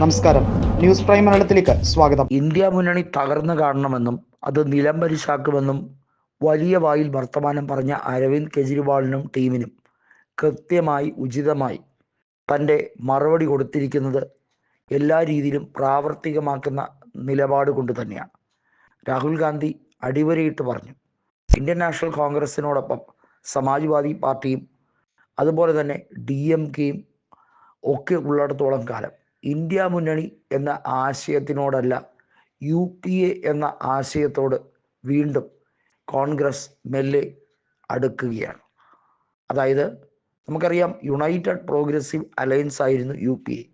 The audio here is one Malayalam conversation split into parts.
നമസ്കാരം. ന്യൂസ് പ്രൈം മലയാളത്തിലേക്ക് സ്വാഗതം. ഇന്ത്യ മുന്നണി തകർന്നു കാണണമെന്നും അത് നിലംപരിശാക്കുമെന്നും വലിയ വായിൽ വർത്തമാനം പറഞ്ഞ അരവിന്ദ് കെജ്രിവാളിനും ടീമിനും കൃത്യമായി ഉചിതമായി തന്റെ മറുപടി കൊടുത്തിരിക്കുന്നത് എല്ലാ രീതിയിലും പ്രാവർത്തികമാക്കുന്ന നിലപാട് കൊണ്ട് തന്നെയാണ്. രാഹുൽ ഗാന്ധി അടിവരയിട്ട് പറഞ്ഞു. ഇന്ത്യൻ നാഷണൽ കോൺഗ്രസിനോടൊപ്പം സമാജ്വാദി പാർട്ടിയും അതുപോലെ തന്നെ ഡി എം കെയും ഒക്കെ ഉള്ളിടത്തോളം കാലം ഇന്ത്യ മുന്നണി എന്ന ആശയത്തിനോടല്ല യു പി എ എന്ന ആശയത്തോട് വീണ്ടും കോൺഗ്രസ് മെല്ലെ അടുക്കുകയാണ്. അതായത് നമുക്കറിയാം യുണൈറ്റഡ് പ്രോഗ്രസീവ് അലയൻസ് ആയിരുന്നു യു പി എ.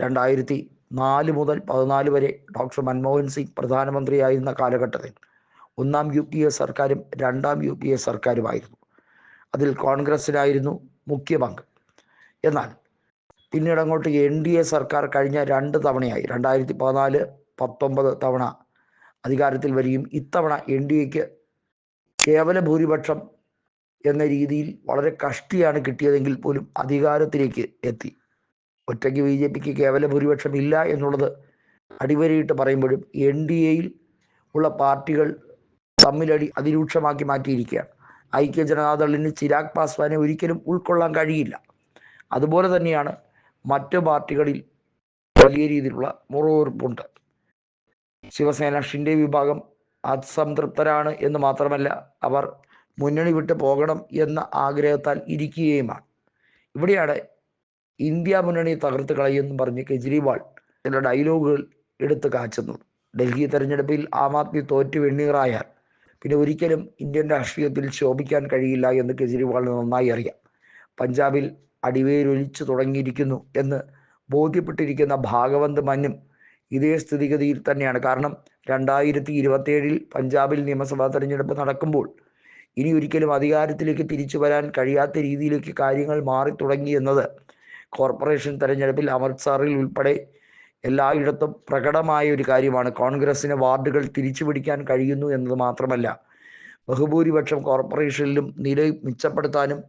രണ്ടായിരത്തി നാല് മുതൽ പതിനാല് വരെ ഡോക്ടർ മൻമോഹൻ സിംഗ് പ്രധാനമന്ത്രിയായിരുന്ന കാലഘട്ടത്തിൽ ഒന്നാം യു പി എ സർക്കാരും രണ്ടാം യു പി എ സർക്കാരുമായിരുന്നു. അതിൽ കോൺഗ്രസ്സിനായിരുന്നു മുഖ്യ പങ്ക്. എന്നാൽ പിന്നീട് അങ്ങോട്ട് എൻ ഡി എ സർക്കാർ കഴിഞ്ഞ രണ്ട് തവണയായി. രണ്ടായിരത്തി പതിനാല് പത്തൊമ്പത് തവണ അധികാരത്തിൽ വരികയും ഇത്തവണ എൻ ഡി എക്ക് കേവല ഭൂരിപക്ഷം എന്ന രീതിയിൽ വളരെ കഷ്ടിയാണ് കിട്ടിയതെങ്കിൽ പോലും അധികാരത്തിലേക്ക് എത്തി. ഒറ്റയ്ക്ക് ബി ജെ പിക്ക് കേവല ഭൂരിപക്ഷം ഇല്ല എന്നുള്ളത് അടിവരയിട്ട് പറയുമ്പോഴും എൻ ഡി എയിൽ ഉള്ള പാർട്ടികൾ തമ്മിലടി അതിരൂക്ഷമാക്കി മാറ്റിയിരിക്കുകയാണ്. ഐക്യ ജനതാദളിന് ചിരാഗ് പാസ്വാനെ ഒരിക്കലും ഉൾക്കൊള്ളാൻ കഴിയില്ല. അതുപോലെ തന്നെയാണ് മറ്റ് പാർട്ടികളിൽ വലിയ രീതിയിലുള്ള മുറിവുറുപ്പുണ്ട് ശിവസേന ഷിൻഡെ വിഭാഗം അസംതൃപ്തരാണ് എന്ന് മാത്രമല്ല അവർ മുന്നണി വിട്ട് പോകണം എന്ന ആഗ്രഹത്താൽ ഇരിക്കുകയുമാണ്. ഇവിടെയാണ് ഇന്ത്യ മുന്നണി തകർത്ത് കളയെന്ന് പറഞ്ഞ് കെജ്രിവാൾ ചില ഡയലോഗുകൾ എടുത്ത് കാച്ചുന്നത്. ഡൽഹി തെരഞ്ഞെടുപ്പിൽ ആം ആദ്മി തോറ്റു വെണ്ണീറായാൽ പിന്നെ ഒരിക്കലും ഇന്ത്യൻ രാഷ്ട്രീയത്തിൽ ശോഭിക്കാൻ കഴിയില്ല എന്ന് കെജ്രിവാളിന് നന്നായി അറിയാം. പഞ്ചാബിൽ അടിവേരൊലിച്ചു തുടങ്ങിയിരിക്കുന്നു എന്ന് ബോധ്യപ്പെട്ടിരിക്കുന്ന ഭാഗവന്ത് മന്നും ഇതേ സ്ഥിതിഗതിയിൽ തന്നെയാണ്. കാരണം രണ്ടായിരത്തി ഇരുപത്തിയേഴിൽ പഞ്ചാബിൽ നിയമസഭാ തെരഞ്ഞെടുപ്പ് നടക്കുമ്പോൾ ഇനി ഒരിക്കലും അധികാരത്തിലേക്ക് തിരിച്ചു വരാൻ കഴിയാത്ത രീതിയിലേക്ക് കാര്യങ്ങൾ മാറി തുടങ്ങി എന്നത് കോർപ്പറേഷൻ തെരഞ്ഞെടുപ്പിൽ അമൃത്സറിൽ ഉൾപ്പെടെ എല്ലായിടത്തും പ്രകടമായ ഒരു കാര്യമാണ്. കോൺഗ്രസിന് വാർഡുകൾ തിരിച്ചു പിടിക്കാൻ കഴിയുന്നു എന്നത് മാത്രമല്ല ബഹുഭൂരിപക്ഷം കോർപ്പറേഷനിലും നില മെച്ചപ്പെടുത്താനും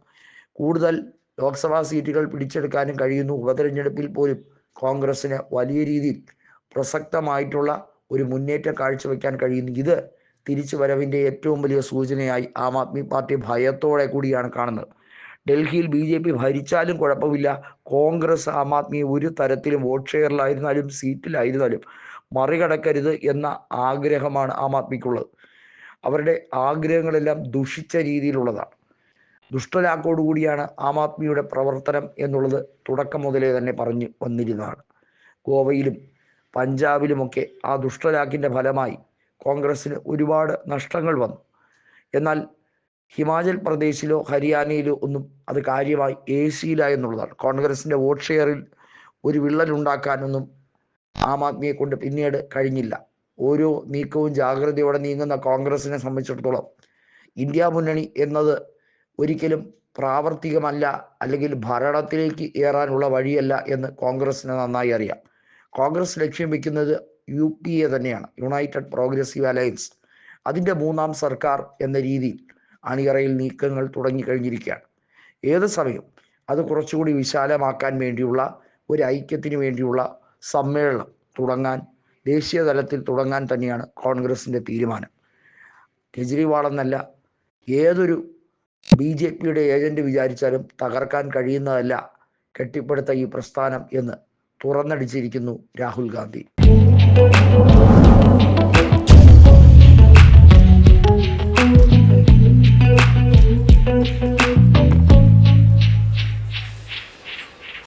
കൂടുതൽ ലോക്സഭാ സീറ്റുകൾ പിടിച്ചെടുക്കാനും കഴിയുന്നു ഉപതെരഞ്ഞെടുപ്പിൽ പോലും കോൺഗ്രസ്സിന് വലിയ രീതിയിൽ പ്രസക്തമായിട്ടുള്ള ഒരു മുന്നേറ്റം കാഴ്ചവെക്കാൻ കഴിയുന്നു. ഇത് തിരിച്ചു വരവിന്റെ ഏറ്റവും വലിയ സൂചനയായി ആം ആദ്മി പാർട്ടി ഭയത്തോടെ കൂടിയാണ് കാണുന്നത്. ഡൽഹിയിൽ ബി ജെ പി ഭരിച്ചാലും കുഴപ്പമില്ല. കോൺഗ്രസ് ആം ആദ്മിയെ ഒരു തരത്തിലും വോട്ട് ഷെയറിലായിരുന്നാലും സീറ്റിലായിരുന്നാലും മറികടക്കരുത് എന്ന ആഗ്രഹമാണ് ആം ആദ്മിക്കുള്ളത്. അവരുടെ ആഗ്രഹങ്ങളെല്ലാം ദുഷിച്ച രീതിയിലുള്ളതാണ്. ദുഷ്ടലാക്കോടുകൂടിയാണ് ആം ആദ്മിയുടെ പ്രവർത്തനം എന്നുള്ളത് തുടക്കം മുതലേ തന്നെ പറഞ്ഞു വന്നിരുന്നതാണ്. ഗോവയിലും പഞ്ചാബിലുമൊക്കെ ആ ദുഷ്ടലാക്കിന്റെ ഫലമായി കോൺഗ്രസ്സിന് ഒരുപാട് നഷ്ടങ്ങൾ വന്നു. എന്നാൽ ഹിമാചൽ പ്രദേശിലോ ഹരിയാനയിലോ ഒന്നും അത് കാര്യമായി ഏശിയില്ല എന്നുള്ളതാണ്. കോൺഗ്രസിന്റെ വോട്ട് ഷെയറിൽ ഒരു വിള്ളലുണ്ടാക്കാനൊന്നും ആം ആദ്മിയെ കൊണ്ട് പിന്നീട് കഴിഞ്ഞില്ല. ഓരോ നീക്കവും ജാഗ്രതയോടെ നീങ്ങുന്ന കോൺഗ്രസിനെ സംബന്ധിച്ചിടത്തോളം ഇന്ത്യ മുന്നണി എന്നത് ഒരിക്കലും പ്രാവർത്തികമല്ല അല്ലെങ്കിൽ ഭരണത്തിലേക്ക് ഏറാനുള്ള വഴിയല്ല എന്ന് കോൺഗ്രസിന് നന്നായി അറിയാം. കോൺഗ്രസ് ലക്ഷ്യം വെക്കുന്നത് യു പി എ തന്നെയാണ് യുണൈറ്റഡ് പ്രോഗ്രസീവ് അലയൻസ്. അതിന്റെ മൂന്നാം സർക്കാർ എന്ന രീതിയിൽ അണിയറയിൽ നീക്കങ്ങൾ തുടങ്ങിക്കഴിഞ്ഞിരിക്കുകയാണ്. ഏത് സമയം അത് കുറച്ചുകൂടി വിശാലമാക്കാൻ വേണ്ടിയുള്ള ഒരു ഐക്യത്തിന് വേണ്ടിയുള്ള സമ്മേളനം തുടങ്ങാൻ ദേശീയ തലത്തിൽ തുടങ്ങാൻ തന്നെയാണ് കോൺഗ്രസിന്റെ തീരുമാനം. കെജ്രിവാൾ എന്നല്ല ഏതൊരു ബി ജെ പിയുടെ ഏജന്റ് വിചാരിച്ചാലും തകർക്കാൻ കഴിയുന്നതല്ല കെട്ടിപ്പടുത്ത ഈ പ്രസ്ഥാനം എന്ന് തുറന്നടിച്ചിരിക്കുന്നു രാഹുൽ ഗാന്ധി.